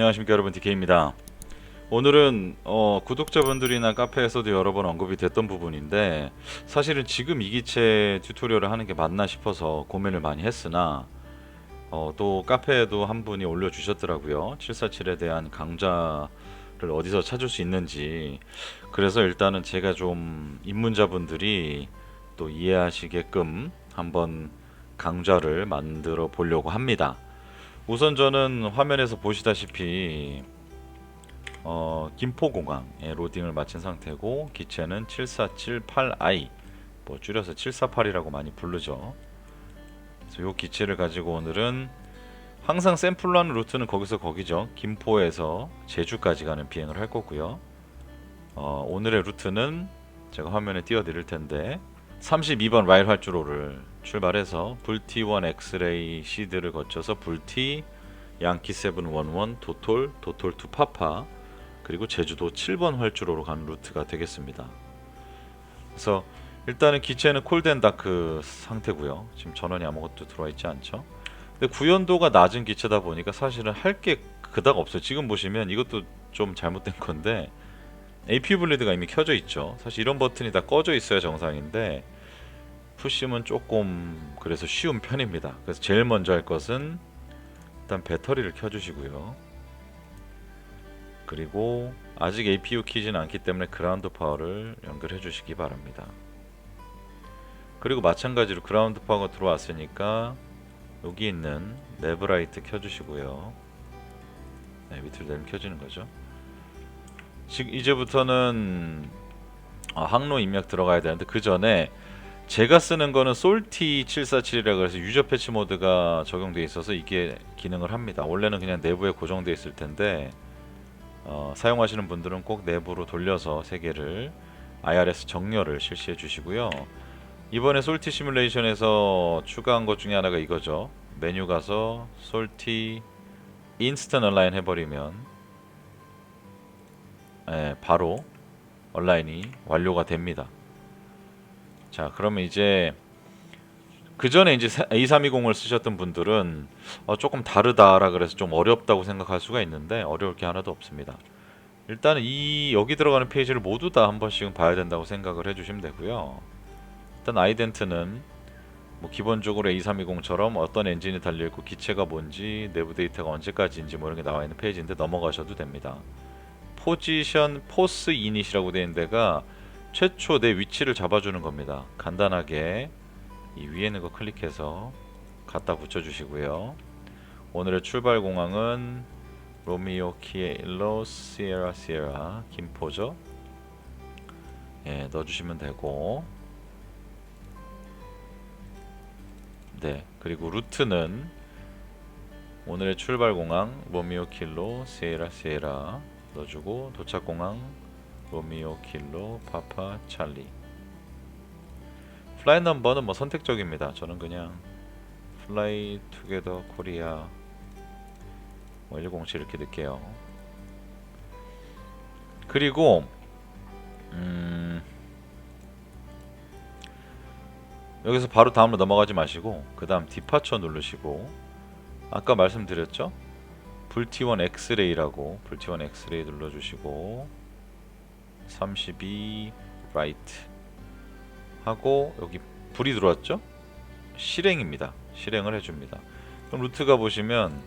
안녕하십니까 여러분 DK입니다. 오늘은 어, 구독자분들이나 카페에서도 여러 번 언급이 됐던 부분인데 사실은 지금 이 기체 튜토리얼을 하는 게 맞나 싶어서 고민을 많이 했으나 어, 또 카페에도 한 분이 올려주셨더라고요. 747에 대한 강좌를 어디서 찾을 수 있는지 그래서 일단은 제가 좀 입문자분들이 또 이해하시게끔 한번 강좌를 만들어 보려고 합니다. 우선 저는 화면에서 보시다시피 어, 김포공항에 로딩을 마친 상태고 기체는 7478i 뭐 줄여서 748이라고 많이 부르죠. 그래서 요 기체를 가지고 오늘은 항상 샘플로 하는 루트는 거기서 거기죠. 김포에서 제주까지 가는 비행을 할 거고요. 어, 오늘의 루트는 제가 화면에 띄워 드릴 텐데 32번 라일 활주로를 출발해서 불티1 엑스레이 시드를 거쳐서 불티 양키 711 도톨 도톨 투 파파 그리고 제주도 7번 활주로로 가는 루트가 되겠습니다. 그래서 일단은 기체는 콜덴 다크 상태고요. 지금 전원이 아무것도 들어와 있지 않죠. 근데 구연도가 낮은 기체다 보니까 사실은 할 게 그닥 없어요. 지금 보시면 이것도 좀 잘못된 건데 APU 블리드가 이미 켜져 있죠. 사실 이런 버튼이 다 꺼져 있어야 정상인데 푸심은 조금 그래서 쉬운 편입니다. 그래서 제일 먼저 할 것은 일단 배터리를 켜주시고요. 그리고 아직 APU 키지는 않기 때문에 그라운드 파워를 연결해 주시기 바랍니다. 그리고 마찬가지로 그라운드 파워가 들어왔으니까 여기 있는 네브라이트 켜주시고요. 네, 밑으로 내리면 켜지는 거죠. 지금 이제부터는 아, 항로 입력 들어가야 되는데 그 전에 제가 쓰는 거는 솔티 747이라 그래서 유저 패치 모드가 적용돼 있어서 이게 기능을 합니다. 원래는 그냥 내부에 고정돼 있을 텐데 어, 사용하시는 분들은 꼭 내부로 돌려서 세 개를 IRS 정렬을 실시해 주시고요. 이번에 솔티 시뮬레이션에서 추가한 것 중에 하나가 이거죠. 메뉴 가서 솔티 인스턴 얼라인 해버리면 예, 바로 온라인이 완료가 됩니다. 자, 그러면 이제 그 전에 이제 A320을 쓰셨던 분들은 어, 조금 다르다라 그래서 좀 어렵다고 생각할 수가 있는데 어려울 게 하나도 없습니다. 일단은 이 여기 들어가는 페이지를 모두 다 한 번씩은 봐야 된다고 생각을 해주시면 되고요. 일단 아이덴트는 뭐 기본적으로 A320처럼 어떤 엔진이 달려 있고 기체가 뭔지 내부 데이터가 언제까지인지 뭐 이런 게 나와 있는 페이지인데 넘어가셔도 됩니다. 포지션 포스 이닛이라고 되어 있는 데가 최초 내 위치를 잡아주는 겁니다. 간단하게 이 위에 있는 거 클릭해서 갖다 붙여주시고요. 오늘의 출발 공항은 로미오 키에 일로 시에라 시에라 김포죠. 예, 넣어주시면 되고 네, 그리고 루트는 오늘의 출발 공항 로미오 킬로 시에라 시에라 넣어주고 도착 공항 로미오 킬로 파파 찰리 플라이 넘버는 뭐 선택적입니다. 저는 그냥 플라이 투게더 코리아 뭐107 이렇게 넣을게요. 그리고 음 여기서 바로 다음으로 넘어가지 마시고 그 다음 디파처 누르시고 아까 말씀드렸죠? 불T1 엑스레이라고 불T1 엑스레이 눌러주시고 32 라이트 하고 여기 불이 들어왔죠? 실행입니다. 실행을 해줍니다. 그럼 루트가 보시면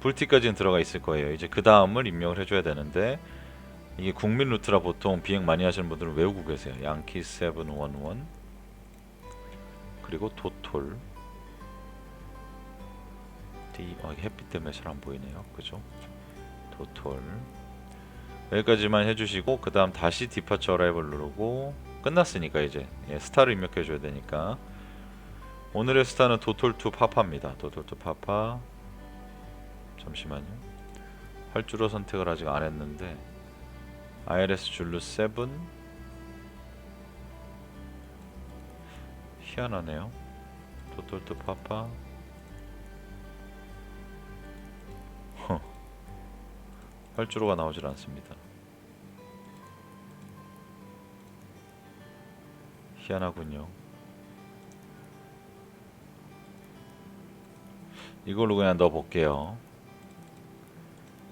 불티까지는 들어가 있을 거예요. 이제 그 다음을 입력을 해줘야 되는데 이게 국민 루트라 보통 비행 많이 하시는 분들은 외우고 계세요. 양키 711 그리고 도톨 D 어, 햇빛 때문에 잘 안 보이네요. 그죠? 도톨 여기까지만 해주시고 그 다음 다시 디파처 어라이벌 누르고 끝났으니까 이제. 예, 스타를 입력해 줘야 되니까. 오늘의 스타는 도톨투 파파입니다. 도톨투 파파. 잠시만요. 활주로 선택을 아직 안 했는데 IRS 줄루 7 희한하네요. 도톨투 파파 활주로가 나오질 않습니다 희한하군요. 이걸로 그냥 넣어 볼게요.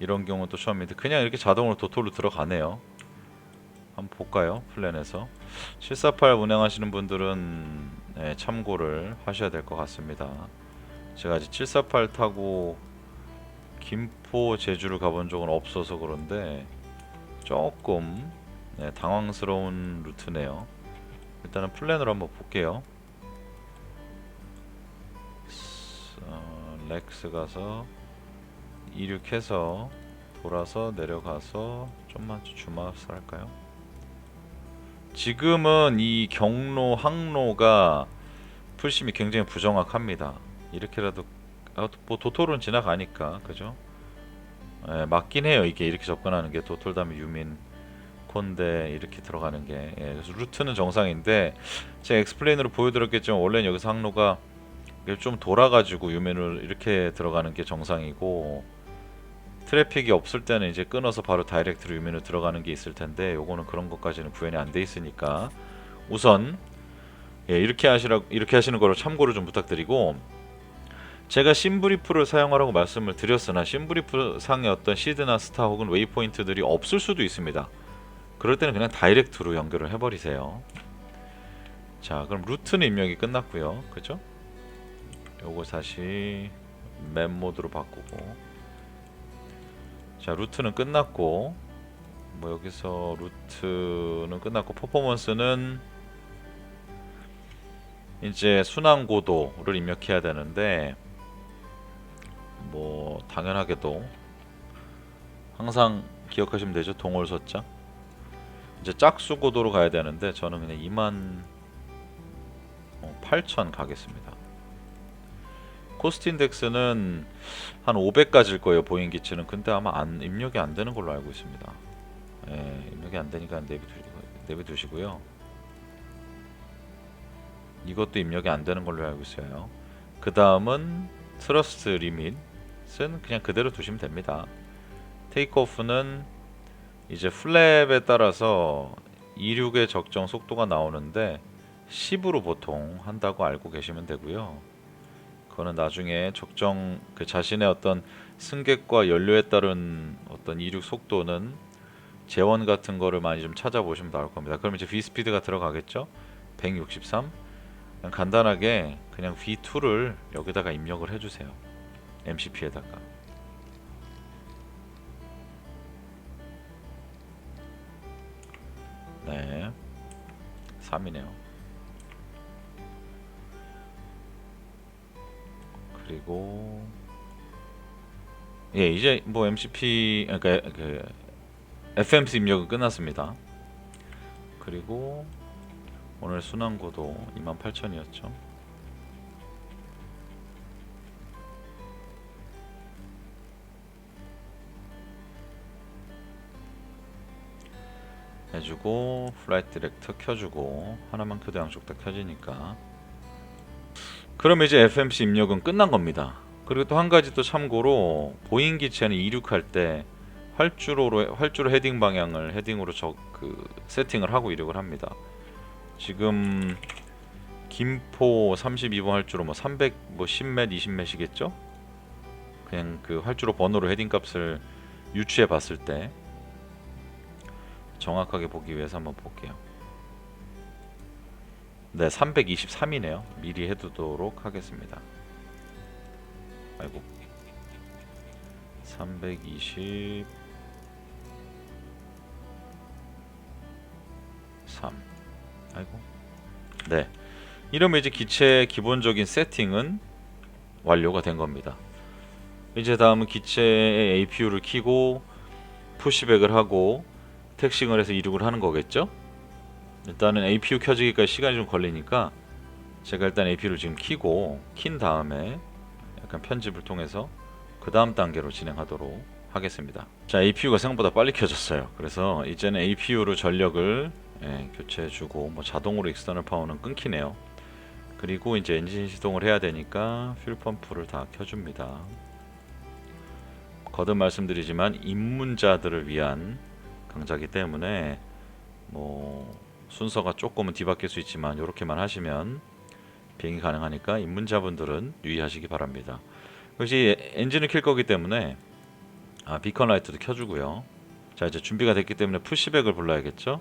이런 경우 또 처음인데 그냥 이렇게 자동으로 도토로 들어가네요. 한번 볼까요? 플랜에서 748 운행하시는 분들은 네, 참고를 하셔야 될 것 같습니다. 제가 아직 748 타고 김포 제주를 가본 적은 없어서 그런데 조금 네, 당황스러운 루트네요. 일단은 플랜으로 한번 볼게요. 어, 렉스 가서 이륙해서 돌아서 내려가서 좀만 주마스 할까요? 지금은 이 경로 항로가 풀심이 굉장히 부정확합니다. 이렇게라도 아, 뭐 도토로는 지나가니까 그죠? 예, 맞긴 해요. 이게 이렇게 접근하는 게 도톨 다음에 유민 콘데 이렇게 들어가는 게 예, 그래서 루트는 정상인데 제가 엑스플레인으로 보여드렸겠지만 원래는 여기서 항로가 좀 돌아가지고 유민을 이렇게 들어가는 게 정상이고 트래픽이 없을 때는 이제 끊어서 바로 다이렉트로 유민으로 들어가는 게 있을 텐데 요거는 그런 것까지는 구현이 안 돼 있으니까 우선 예, 이렇게 하시라 이렇게 하시는 거를 참고를 좀 부탁드리고 제가 심브리프를 사용하라고 말씀을 드렸으나 심브리프 상의 어떤 시드나 스타 혹은 웨이포인트들이 없을 수도 있습니다. 그럴 때는 그냥 다이렉트로 연결을 해버리세요. 자, 그럼 루트는 입력이 끝났고요. 그죠? 요거 다시 맵 모드로 바꾸고 자, 루트는 끝났고 뭐 여기서 루트는 끝났고 퍼포먼스는 이제 순환 고도를 입력해야 되는데 뭐 당연하게도 항상 기억하시면 되죠. 동월서자. 이제 짝수 고도로 가야 되는데 저는 그냥 2만 8천 가겠습니다. 코스트 인덱스는 한 500까지일 거예요 보잉 기치는. 근데 아마 안, 입력이 안 되는 걸로 알고 있습니다. 예, 입력이 안 되니까 내비, 두, 내비 두시고요. 이것도 입력이 안 되는 걸로 알고 있어요. 그 다음은 트러스트 리밋 은 그냥 그대로 두시면 됩니다 테이크오프는 이제 플랩에 따라서 이륙의 적정 속도가 나오는데 10으로 보통 한다고 알고 계시면 되고요. 그거는 나중에 적정 그 자신의 어떤 승객과 연료에 따른 어떤 이륙 속도는 재원 같은 거를 많이 좀 찾아보시면 나올 겁니다. 그럼 이제 V 스피드가 들어가겠죠? 163. 그냥 간단하게 그냥 V2를 여기다가 입력을 해주세요. MCP에다가. 네. 3이네요. 그리고 예, 이제 뭐 MCP 그러니까 그 FMC 입력은 끝났습니다. 그리고 오늘 순환고도 28,000이었죠. 해주고 플라이트 디렉터 켜주고 하나만 켜도 양쪽 다 켜지니까. 그럼 이제 FMC 입력은 끝난 겁니다. 그리고 또 한 가지 또 참고로 보잉 기체는 이륙할 때 활주로로 활주로 헤딩 방향을 헤딩으로 저그 세팅을 하고 이륙을 합니다. 지금 김포 32번 활주로 뭐 300, 뭐 10몇, 20몇이겠죠? 그냥 그 활주로 번호로 헤딩 값을 유추해 봤을 때 정확하게 보기 위해서 한번 볼게요. 네, 323이네요. 미리 해두도록 하겠습니다. 아이고. 323 아이고. 네. 이러면 이제 기체의 기본적인 세팅은 완료가 된 겁니다. 이제 다음은 기체의 APU를 키고 푸시백을 하고 택싱을 해서 이륙을 하는 거겠죠? 일단은 APU 켜지기까지 시간이 좀 걸리니까 제가 일단 APU를 지금 키고 킨 다음에 약간 편집을 통해서 그 다음 단계로 진행하도록 하겠습니다. 자, APU가 생각보다 빨리 켜졌어요. 그래서 이제는 APU로 전력을 예, 교체해주고 뭐 자동으로 익스터널 파워는 끊기네요. 그리고 이제 엔진 시동을 해야 되니까 퓨el 펌프를 다 켜줍니다. 거듭 말씀드리지만 입문자들을 위한 강좌기 때문에 뭐 순서가 조금은 뒤바뀔 수 있지만 이렇게만 하시면 비행이 가능하니까 입문자분들은 유의하시기 바랍니다. 역시 엔진을 킬 거기 때문에 아 비컨 라이트도 켜주고요. 자 이제 준비가 됐기 때문에 푸시백을 불러야겠죠.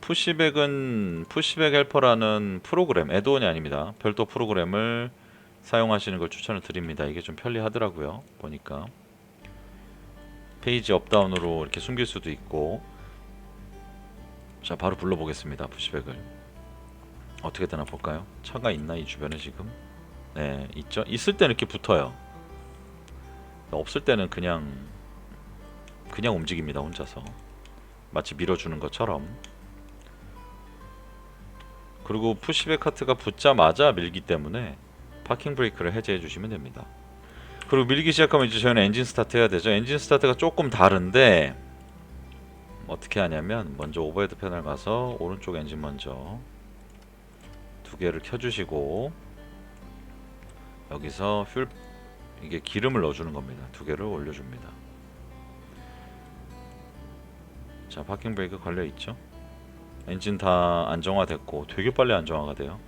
푸시백은 푸시백 헬퍼라는 프로그램 애드온이 아닙니다. 별도 프로그램을 사용하시는 걸 추천을 드립니다. 이게 좀 편리하더라고요. 보니까 페이지 업다운으로 이렇게 숨길 수도 있고 자 바로 불러보겠습니다. 푸시백을 어떻게 되나 볼까요? 차가 있나 이 주변에 지금? 네 있죠. 있을 때는 이렇게 붙어요. 없을 때는 그냥 그냥 움직입니다 혼자서 마치 밀어주는 것처럼 그리고 푸시백 카트가 붙자마자 밀기 때문에 파킹 브레이크를 해제해 주시면 됩니다 그리고 밀기 시작하면 이제 저희는 엔진 스타트 해야 되죠. 엔진 스타트가 조금 다른데 어떻게 하냐면 먼저 오버헤드 패널 가서 오른쪽 엔진 먼저 두 개를 켜주시고 여기서 휠 이게 기름을 넣어주는 겁니다. 두 개를 올려줍니다. 자 파킹 브레이크 걸려 있죠? 엔진 다 안정화됐고 되게 빨리 안정화가 돼요.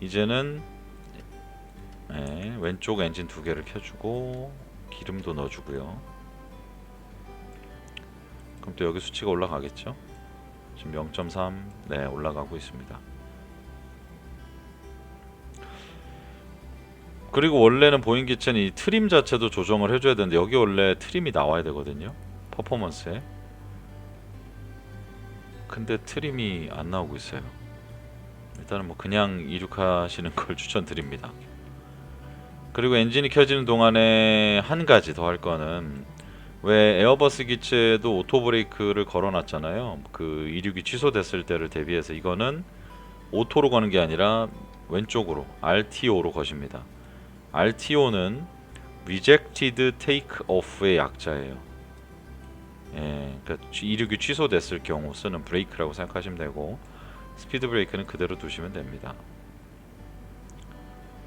이제는 네, 왼쪽 엔진 두 개를 켜주고 기름도 넣어주고요 그럼 또 여기 수치가 올라가겠죠 지금 0.3 네 올라가고 있습니다 그리고 원래는 보잉 기체는 이 트림 자체도 조정을 해줘야 되는데 여기 원래 트림이 나와야 되거든요 퍼포먼스에 근데 트림이 안 나오고 있어요. 일단은 뭐 그냥 이륙하시는 걸 추천드립니다. 그리고 엔진이 켜지는 동안에 한 가지 더 할 거는 왜 에어버스 기체도 오토 브레이크를 걸어놨잖아요. 그 이륙이 취소됐을 때를 대비해서 이거는 오토로 거는 게 아니라 왼쪽으로 RTO로 거십니다. RTO는 Rejected Take Off의 약자예요. 예, 그러니까 취- 이륙이 취소됐을 경우 쓰는 브레이크라고 생각하시면 되고 스피드 브레이크는 그대로 두시면 됩니다.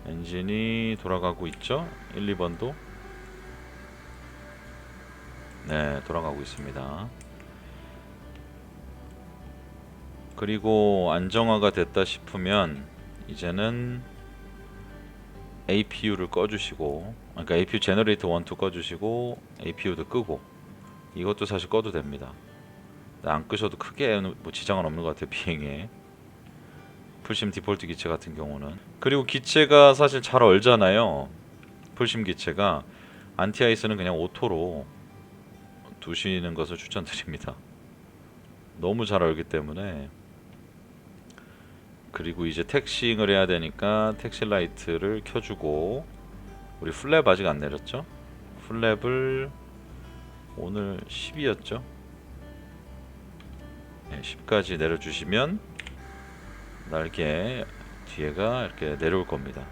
엔진이 돌아가고 있죠? 1, 2번도 네, 돌아가고 있습니다. 그리고 안정화가 됐다 싶으면 이제는 APU를 꺼주시고 그러니까 APU 제너레이터 1, 2 꺼주시고 APU도 끄고 이것도 사실 꺼도 됩니다. 안 끄셔도 크게 뭐 지장은 없는 것 같아요 비행에. 풀심 디폴트 기체 같은 경우는 그리고 기체가 사실 잘 얼잖아요. 풀심 기체가 안티아이스는 그냥 오토로 두시는 것을 추천드립니다. 너무 잘 얼기 때문에 그리고 이제 택싱을 해야 되니까 택시 라이트를 켜주고 우리 플랩 아직 안 내렸죠? 플랩을 오늘 10이었죠? 네, 10까지 내려주시면 날개 뒤에가 이렇게 내려올 겁니다.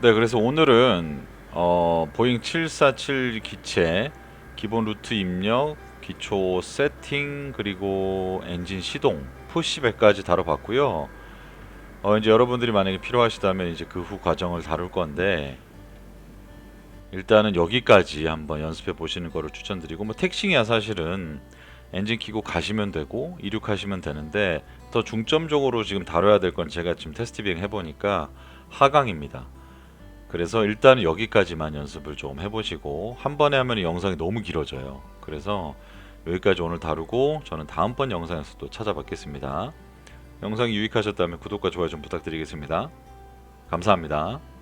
네, 그래서 오늘은 어, 보잉 747 기체 기본 루트 입력, 기초 세팅 그리고 엔진 시동, 푸시백까지 다뤄봤고요. 어, 이제 여러분들이 만약에 필요하시다면 이제 그 후 과정을 다룰 건데 일단은 여기까지 한번 연습해 보시는 거를 추천드리고 뭐 택싱이야 사실은 엔진 키고 가시면 되고 이륙하시면 되는데 더 중점적으로 지금 다뤄야 될 건 제가 지금 테스트 비행 해보니까 하강입니다. 그래서 일단 여기까지만 연습을 좀 해보시고 한 번에 하면 이 영상이 너무 길어져요. 그래서 여기까지 오늘 다루고 저는 다음번 영상에서 또 찾아뵙겠습니다. 영상이 유익하셨다면 구독과 좋아요 좀 부탁드리겠습니다. 감사합니다.